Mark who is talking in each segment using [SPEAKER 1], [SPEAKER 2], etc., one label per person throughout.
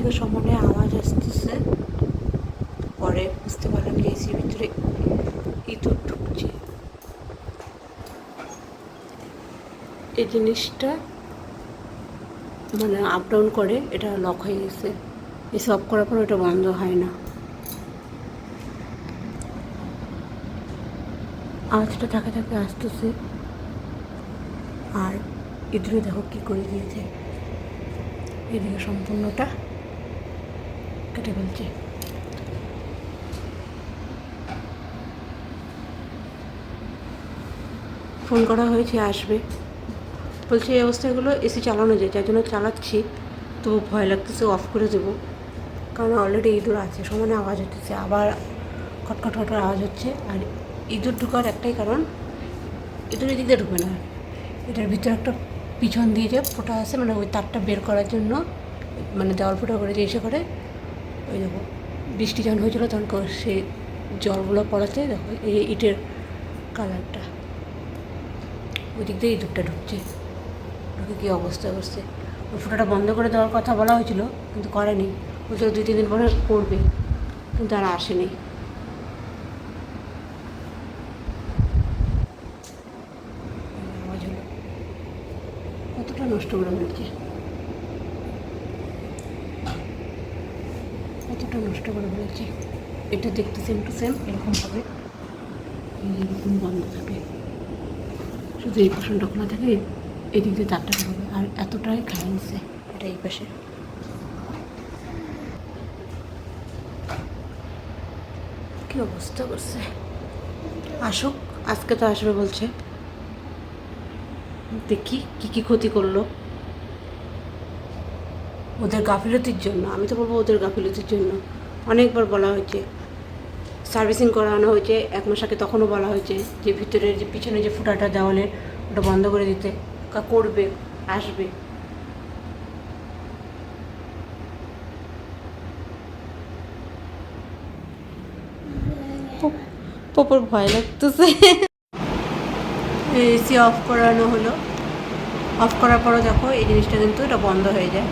[SPEAKER 1] থেকে সমানে আওয়াজ আসতেছে। পরে বুঝতে পারলাম যে এসির ভিতরে ইঁদুর ঢুকছে। এই জিনিসটা মানে আপ ডাউন করে এটা লক হয়ে গেছে। এসে অফ করার পর ওটা বন্ধ হয় না। আওয়াজটা থাকে থাকে আসতেছে। আর ইঁদুরে দেখো কী করে দিয়েছে। এদিকে সম্পূর্ণটা কেটে ফেলছে ফোন করা হয়েছে, আসবে। বলছে, এই অবস্থাগুলো এসি চালানো যায়, যার জন্য চালাচ্ছি, তবু ভয় লাগতেছে অফ করে দেবো। কারণ অলরেডি ইঁদুর আছে, সমানে আওয়াজ হচ্ছে আবার খটখট খটখট আওয়াজ হচ্ছে। আর ইঁদুর ঢুকার একটাই কারণ ইঁদুর এদিক ঢুকবে না। এটার ভিতরে একটা পিছন দিয়ে যে ফোটা আছে মানে ওই তারটা বের করার জন্য মানে দেওয়াল ফোটা করে যে এসে করে ওই দেখো, বৃষ্টি যখন হয়েছিলো তখন সে জলগুলো পড়াতে দেখো, এই ইটের কালারটা, ওই দিক দিয়ে ইঁদুরটা ঢুকছে। ঢুকে কী অবস্থা করছে? ওই ফোটাটা বন্ধ করে দেওয়ার কথা বলা হয়েছিল, কিন্তু করেনি। বলছিল দুই, তিন দিন পরে করবে কিন্তু আর আসেনি। কতটা নষ্ট করে ফেলছে কতটা নষ্ট করে ফেলেছে এটা দেখতে সেম টু সেম এরকম হবে। এরকম বন্ধ থাকে। শুধু এই পোষণটা খোলা থাকে, এদিক দিয়ে তারটা হবে। আর এতটাই খাই নিছে এটা এই পাশে। কি অবস্থা করছে? আসুক, আজকে তো আসবে বলছে। দেখি কি কি ক্ষতি করল। ওদের গাফিলতির জন্য আমি তো বলব ওদের গাফিলতির জন্য অনেকবার বলা হয়েছে সার্ভিসিং করানো হয়েছে এক মাস আগে তখনও বলা হয়েছে যে ভিতরের যে পিছনে যে ফুটাটা দেওয়ালের ওটা বন্ধ করে দিতে করবে আসবে পপর ভয় লাগতেছে এসি অফ করানো হলো অফ করার পরও দেখো এই জিনিসটা কিন্তু এটা বন্ধ হয়ে যায়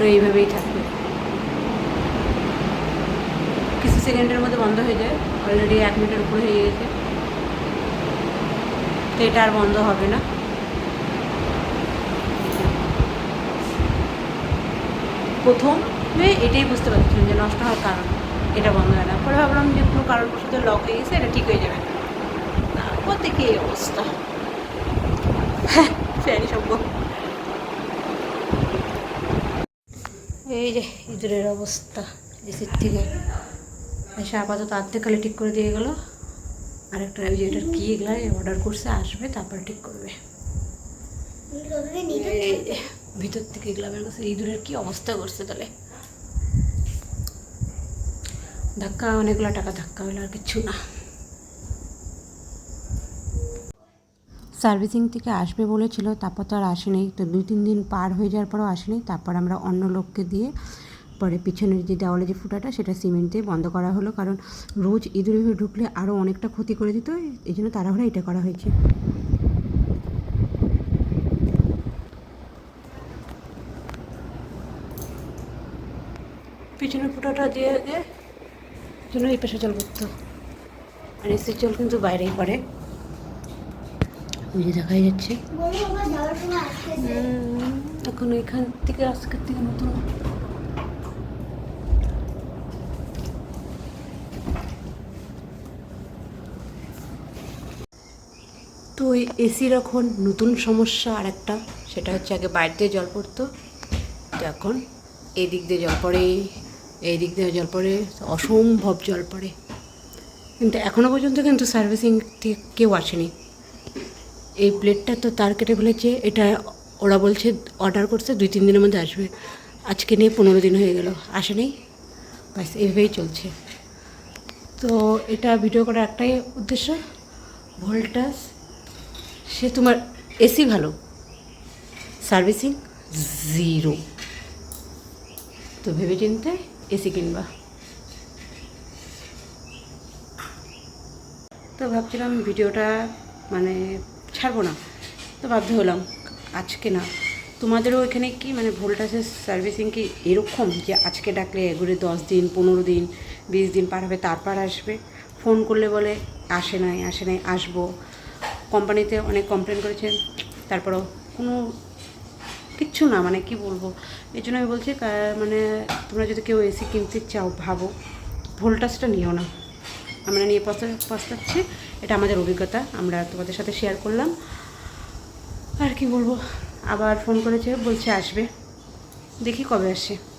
[SPEAKER 1] তো এইভাবেই থাকবে। কিছু সেকেন্ডের মধ্যে বন্ধ হয়ে যায়। অলরেডি এক মিনিটের উপরে হয়ে গেছে। তো এটা আর বন্ধ হবে না। প্রথমে এটাই বুঝতে পারছিলাম যে নষ্ট হওয়ার কারণ। এটা বন্ধ হয় না। পরে ভাবলাম যে কোনো কারণবশত লক হয়ে গেছে, এটা ঠিক হয়ে যাবে তারপর থেকে এই অবস্থা। হ্যাঁ সম্ভব। এই যে ইঁদুরের অবস্থা এসির থেকে এসে আপাতত আর্ধেক খালি ঠিক করে দিয়ে গেলো। আরেকটা ওই যে এটার কী এগুলো অর্ডার করছে, আসবে, তারপরে ঠিক করবে। ভিতর থেকে এগুলো বের ইঁদুরের কী অবস্থা করছে তাহলে? ধাক্কা, অনেকগুলো টাকা ধাক্কা হলো আর কিচ্ছু না। সার্ভিসিং থেকে আসবে বলেছিল, তারপর তো আর আসেনি। তো দুই, তিন দিন পার হয়ে যাওয়ার পরও আসেনি। তারপর আমরা অন্য লোককে দিয়ে পরে পিছনের যে দেওয়ালে যে ফুটাটা, সেটা সিমেন্ট দিয়ে বন্ধ করা হলো। কারণ রোজ ইঁদুর হয়ে ঢুকলে আরও অনেকটা ক্ষতি করে দিত, এই জন্য তাড়াহুড়ো এটা করা হয়েছে। পিছনের ফুটাটা দিয়ে দিয়ে, জন্য এই পাশে জল করতো আর এসির জল কিন্তু বাইরেই পড়ে। ওই যে দেখাই যাচ্ছে। এখন এখান থেকে আজকের থেকে নতুন। তো ওই এসির এখন নতুন সমস্যা আর একটা সেটা হচ্ছে আগে বাইরে দিয়ে জল পড়তো। তো এখন এই দিক দিয়ে জল পড়ে এই দিক দিয়ে জল পড়ে অসম্ভব জল পড়ে। কিন্তু এখনও পর্যন্ত কিন্তু সার্ভিসিং থেকে কেউ আসেনি। এই প্লেটটা তো তার কেটে ফেলেছে, এটা ওরা বলছে অর্ডার করছে, দুই, তিন দিনের মধ্যে আসবে। আজকে নিয়ে পনেরো দিন হয়ে গেল আসেনি ব্যাস, এইভাবেই চলছে। তো এটা ভিডিও করার একটাই উদ্দেশ্য ভোল্টাস সে তোমার এসি ভালো সার্ভিসিং জিরো তো ভেবে চিনতে এসি কিনবা। তো ভাবছিলাম ভিডিওটা মানে ছাড়বো না। তো বাধ্য হলাম, আজকে না, তোমাদেরও ওইখানে কি মানে ভোল্টাসের সার্ভিসিং কি এরকম যে আজকে ডাকলে এগুলো দশ দিন, পনেরো দিন, বিশ দিন পার হবে, তারপর আসবে? ফোন করলে বলে, আসে নাই আসে নাই, আসব। কোম্পানিতে অনেক কমপ্লেন করেছেন, তারপরও কোনো কিচ্ছু না মানে কি বলব? এই জন্য আমি বলছি মানে তোমরা যদি কেউ এসি কিনতে চাও, ভাবো, ভোল্টাসটা নিও না। আমরা নিয়ে পস্তা পস্তাচ্ছি এটা আমাদের অভিজ্ঞতা, আমরা তোমাদের সাথে শেয়ার করলাম। আর কি বলব? আবার ফোন করেছে, বলছে আসবে। দেখি কবে আসে।